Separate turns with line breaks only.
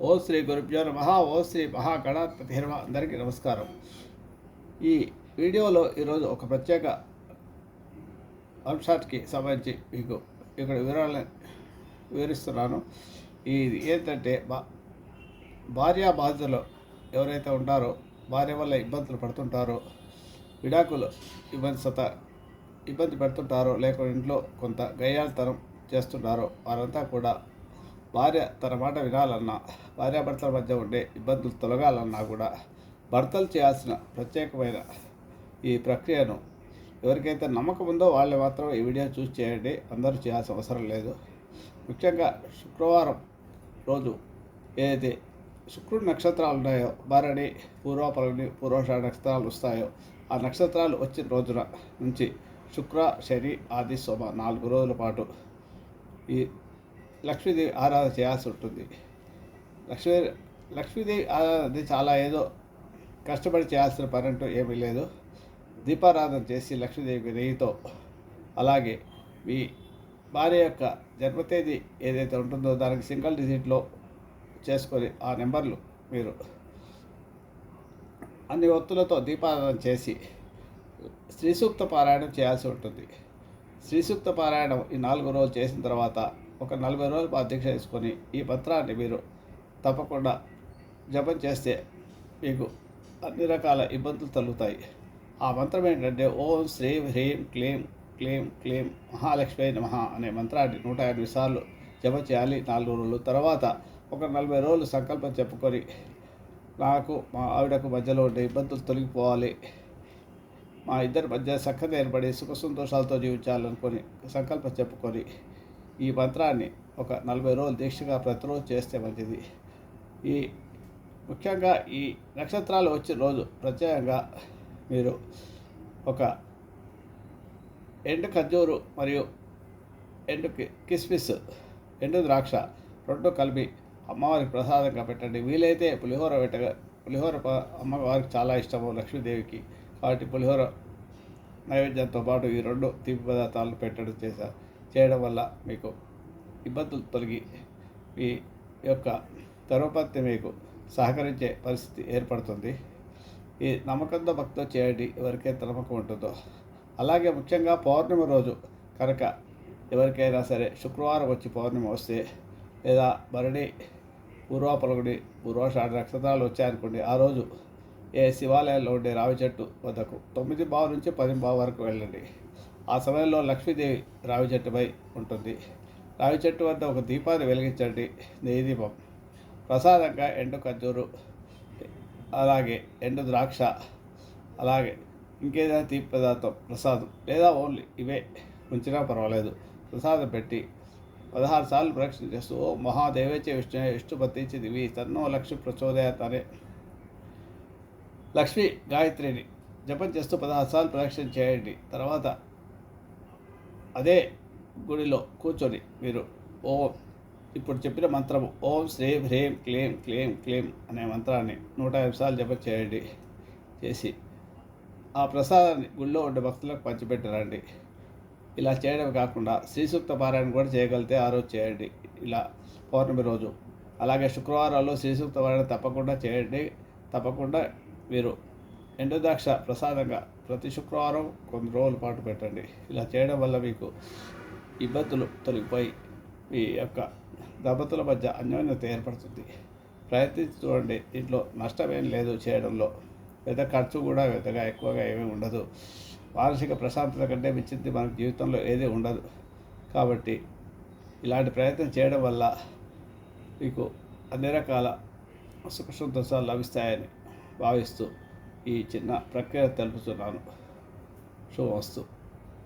ఓ శ్రీ గురుభ్యో నమ ఓ శ్రీ మహాగణాధిపతి హిరమ అందరికీ నమస్కారం. ఈ వీడియోలో ఈరోజు ఒక ప్రత్యేక అంశానికి సంబంధించి మీకు ఇక్కడ వివరాలను వివరిస్తున్నాను. ఇది ఏంటంటే బా భార్యా బాధితులు ఎవరైతే ఉంటారో భార్య వల్ల ఇబ్బందులు పడుతుంటారో విడాకులు ఇబ్బంది సత ఇబ్బంది పెడుతుంటారో లేకుంటే ఇంట్లో కొంత గయ్యాలతనం చేస్తుంటారో వారంతా కూడా భార్య తన మాట వినాలన్నా భార్యాభర్తల మధ్య ఉండే ఇబ్బందులు తొలగాలన్నా కూడా భర్తలు చేయాల్సిన ప్రత్యేకమైన ఈ ప్రక్రియను ఎవరికైతే నమ్మకం ఉందో వాళ్ళు మాత్రం ఈ వీడియో చూసి చేయండి. అందరూ చేయాల్సిన అవసరం లేదు. ముఖ్యంగా శుక్రవారం రోజు ఏదైతే శుక్రుడు నక్షత్రాలు ఉన్నాయో భరణి పూర్వపలని పూర్వష నక్షత్రాలు వస్తాయో ఆ నక్షత్రాలు వచ్చిన రోజున నుంచి శుక్ర శని ఆది సోమ నాలుగు రోజుల పాటు ఈ లక్ష్మీదేవి ఆరాధన చేయాల్సి ఉంటుంది. లక్ష్మీ లక్ష్మీదేవి ఆరాధన చాలా ఏదో కష్టపడి చేయాల్సిన పని అంటూ ఏమీ లేదు. దీపారాధన చేసి లక్ష్మీదేవికి నెయ్యితో అలాగే మీ భార్య యొక్క జన్మతేదీ ఏదైతే ఉంటుందో దానికి సింగిల్ డిజిట్లో చేసుకొని ఆ నెంబర్లు మీరు అన్ని ఒత్తులతో దీపారాధన చేసి శ్రీసూక్త పారాయణం చేయాల్సి ఉంటుంది. శ్రీసూక్త పారాయణం ఈ నాలుగు రోజులు చేసిన తర్వాత ఒక నలభై రోజులు అధ్యక్ష వేసుకొని ఈ పత్రాన్ని మీరు తప్పకుండా జపం చేస్తే మీకు అన్ని రకాల ఇబ్బందులు తొలుగుతాయి. ఆ మంత్రం ఏంటంటే ఓం శ్రీం హ్రీం క్లీం క్లీం క్లీం మహాలక్ష్మి నమః అనే మంత్రాన్ని నూట ఎనిమిది సార్లు జపం చేయాలి. నాలుగు రోజులు తర్వాత ఒక నలభై రోజులు సంకల్పం చెప్పుకొని నాకు మా ఆవిడకు మధ్యలో ఉండే ఇబ్బందులు తొలగిపోవాలి. మా ఇద్దరి మధ్య సఖ్యత ఏర్పడి సుఖ సంతోషాలతో జీవించాలనుకొని సంకల్పం చెప్పుకొని ఈ మంత్రాన్ని ఒక నలభై రోజులు దీక్షగా ప్రతిరోజు చేస్తే మంచిది. ఈ ముఖ్యంగా ఈ నక్షత్రాలు వచ్చే రోజు ప్రత్యేకంగా మీరు ఒక ఎండు ఖర్జూరు మరియు ఎండు కి- కిస్మిస్ ఎండు ద్రాక్ష రెండు కలిపి అమ్మవారికి ప్రసాదంగా పెట్టండి. వీలైతే పులిహోర పెట్ట పులిహోర ప- అమ్మవారికి చాలా ఇష్టము లక్ష్మీదేవికి. కాబట్టి పులిహోర నైవేద్యంతో పాటు ఈ రెండు తీపి పదార్థాలను పెట్టడం చేశారు చేయడం వల్ల మీకు ఇబ్బందులు తొలగి మీ యొక్క ధర్మపత్తి మీకు సహకరించే పరిస్థితి ఏర్పడుతుంది. ఈ నమ్మకంతో భక్తితో చేయండి. ఎవరికైతే నమ్మకం ఉంటుందో. అలాగే ముఖ్యంగా పౌర్ణమి రోజు కనుక ఎవరికైనా సరే శుక్రవారం వచ్చి పౌర్ణమి వస్తే లేదా భరణి పూర్వాపలగుడి పూర్వాషాఢ నక్షత్రాలు వచ్చాయనుకోండి ఆ రోజు ఏ శివాలయాల్లో ఉండే రావి చెట్టు వద్దకు తొమ్మిది బావు నుంచి పది బావు వరకు వెళ్ళండి. ఆ సమయంలో లక్ష్మీదేవి రావి చెట్టుపై ఉంటుంది. రావి చెట్టు వద్ద ఒక దీపాన్ని వెలిగించండి. నెయ్యి దీపం ప్రసాదంగా ఎండు ఖర్జూరు అలాగే ఎండు ద్రాక్ష అలాగే ఇంకేదైనా తీపి పదార్థం ప్రసాదం లేదా ఓన్లీ ఇవే. ఉంచినా పర్వాలేదు. ప్రసాదం పెట్టి పదహారు సార్లు ప్రదక్షిణ చేస్తూ ఓ మహాదేవేచ విష్ణు విష్ణుపతించి దివి తన్నో లక్ష్మి ప్రచోదయాత్ అనే లక్ష్మి గాయత్రిని జపం చేస్తూ పదహారు సార్లు ప్రదక్షిణ చేయండి. తర్వాత అదే గుడిలో కూర్చొని మీరు ఓం ఇప్పుడు చెప్పిన మంత్రము ఓం శ్రీం హ్రీం క్లీం క్లీం క్లీం అనే మంత్రాన్ని నూట యాభై సార్లు జపం చేయండి. చేసి ఆ ప్రసాదాన్ని గుళ్ళో ఉండే భక్తులకు పంచిపెట్టరండి. ఇలా చేయడం కాకుండా శ్రీ సూక్త పారాయణ కూడా చేయగలిగితే ఆ రోజు చేయండి. ఇలా పౌర్ణమి రోజు. అలాగే శుక్రవారాల్లో శ్రీ సూక్త పారాయణ తప్పకుండా చేయండి. తప్పకుండా మీరు ఎండుద్రాక్ష ప్రసాదంగా ప్రతి శుక్రవారం కొన్ని రోజుల పాటు పెట్టండి. ఇలా చేయడం వల్ల మీకు ఇబ్బందులు తొలగిపోయి మీ యొక్క దంపతుల మధ్య అన్యోన్యత ఏర్పడుతుంది. ప్రయత్నించి చూడండి దీంట్లో నష్టమేం లేదు చేయడంలో. పెద్ద ఖర్చు కూడా పెద్దగా ఎక్కువగా ఏమీ ఉండదు. మానసిక ప్రశాంతత కంటే మించింది మన జీవితంలో ఏది ఉండదు. కాబట్టి ఇలాంటి ప్రయత్నం చేయడం వల్ల మీకు అన్ని రకాల సుఖ సంతోషాలు లభిస్తాయని భావిస్తూ ఈ చిన్న ప్రక్రియ తెలుపుతున్నాను. శుభవస్తు